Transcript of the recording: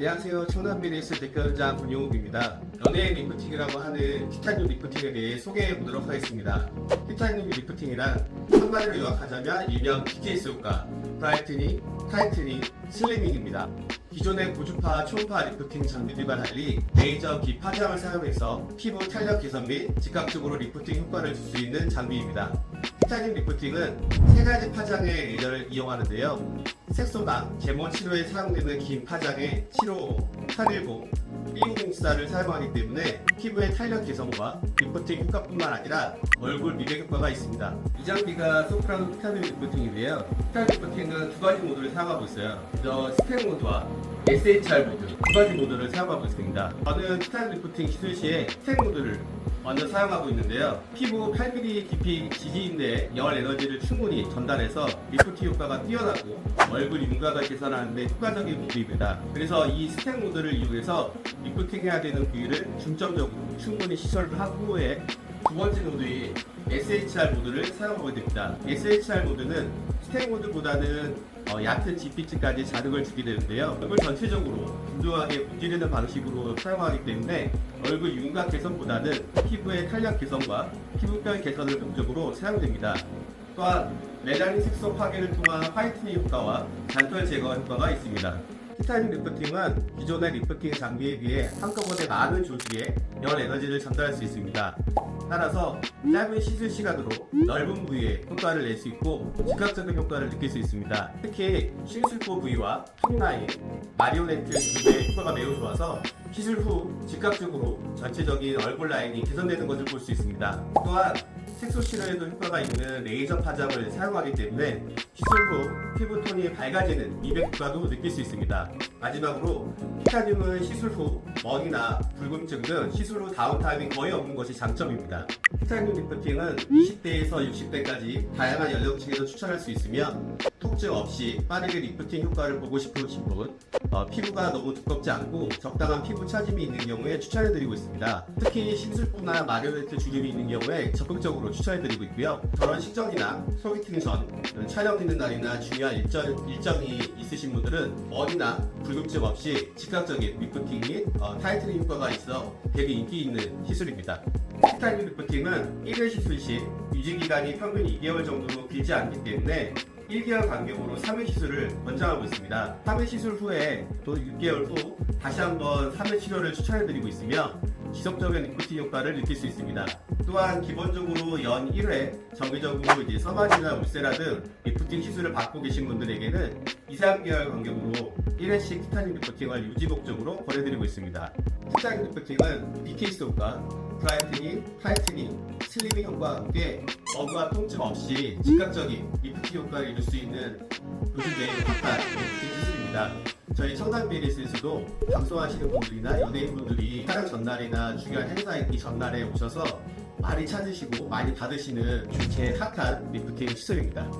안녕하세요. 청남비리스 댓글장 권용욱입니다. 연예인 리프팅이라고 하는 티타늄 리프팅에 대해 소개해 보도록 하겠습니다. 티타늄 리프팅이란 한마디로 요약하자면 일명 BTS 효과, 브라이트닝, 타이트닝, 슬리밍입니다. 기존의 고주파, 초음파 리프팅 장비들과 달리 레이저 기 파장을 사용해서 피부 탄력 개선 및 즉각적으로 리프팅 효과를 줄 수 있는 장비입니다. 티타늄 리프팅은 세 가지 파장의 레이저를 이용하는데요. 색소나 제모 치료에 사용되는 긴 파장의 755, 810, 160를 사용하기 때문에 피부의 탄력 개선과 리프팅 효과뿐만 아니라 얼굴 미백 효과가 있습니다. 이 장비가 소프라노 티타늄 리프팅인데요. 티타늄 리프팅은 두 가지 모드를 사용하고 있어요. 먼저 스펙 모드와 SHR 모드 두 가지 모드를 사용하고 있습니다. 저는 티타늄 리프팅 시술 시에 스펙 모드를 먼저 사용하고 있는데요. 피부 8mm 깊이 지지인대에 열 에너지를 충분히 전달해서 리프팅 효과가 뛰어나고 얼굴 윤곽을 개선하는 데 효과적인 모드입니다. 그래서 이 스택 모드를 이용해서 리프팅 해야 되는 부위를 중점적으로 충분히 시설을 한 후에 두 번째 모드인 SHR 모드를 사용하게 됩니다. SHR 모드는 스택 모드보다는 어, 얕은 GP치까지 자극을 주게 되는데요. 얼굴 전체적으로 균등하게 문지르는 방식으로 사용하기 때문에 얼굴 윤곽 개선보다는 피부의 탄력 개선과 피부별 개선을 목적으로 사용됩니다. 또한 멜라닌 색소 파괴를 통한 화이트닝 효과와 잔털 제거 효과가 있습니다. 티타늄 리프팅은 기존의 리프팅 장비에 비해 한꺼번에 많은 조직에 열 에너지를 전달할 수 있습니다. 따라서 짧은 시술 시간으로 넓은 부위에 효과를 낼 수 있고 즉각적인 효과를 느낄 수 있습니다. 특히 시술포 부위와 턱라인, 마리오네트 부위의 효과가 매우 좋아서 시술 후 즉각적으로 전체적인 얼굴 라인이 개선되는 것을 볼 수 있습니다. 또한 색소 치료에도 효과가 있는 레이저 파장을 사용하기 때문에 시술 후 피부톤이 밝아지는 미백 효과도 느낄 수 있습니다. 마지막으로 티타늄은 시술 후 머리나 붉음증 등 시술 후 다운타임이 거의 없는 것이 장점입니다. 티타늄 리프팅은 20대에서 60대까지 다양한 연령층에서 추천할 수 있으며 통증 없이 빠르게 리프팅 효과를 보고 싶으신 분, 어, 피부가 너무 두껍지 않고 적당한 피부 차짐이 있는 경우에 추천해드리고 있습니다. 특히 심술부나 마리오네트 주름이 있는 경우에 적극적으로 추천해드리고 있고요. 결혼 식전이나 소개팅 전, 촬영 있는 날이나 중요한 일정, 일정이 있으신 분들은 머리나 붉음증 없이 즉각적인 리프팅 및 어, 타이트닝 효과가 있어 되게 인기 있는 시술입니다. 티타늄 리프팅은 1회 시술 시 유지기간이 평균 2개월 정도로 길지 않기 때문에 1개월 간격으로 3회 시술을 권장하고 있습니다. 3회 시술 후에 또 6개월 후 다시 한번 3회 치료를 추천해드리고 있으며 지속적인 리프팅 효과를 느낄 수 있습니다. 또한 기본적으로 연 1회 정기적으로 이제 서바지나 울세라 등 리프팅 시술을 받고 계신 분들에게는 2, 3개월 간격으로 1회씩 티타늄 리프팅을 유지 목적으로 권해드리고 있습니다. 티타늄 리프팅은 BTS 효과, 브라이트닝, 타이트닝, 슬리밍 효과와 함께 어부와 통증 없이 즉각적인 리프팅 효과를 이룰 수 있는 요즘 매일 핫한 리프팅 기술입니다. 저희 청담 비리스에서도 방송하시는 분들이나 연예인분들이 촬영 전날이나 중요한 행사 있기 전날에 오셔서 많이 찾으시고 많이 받으시는 제 핫한 리프팅 시술입니다.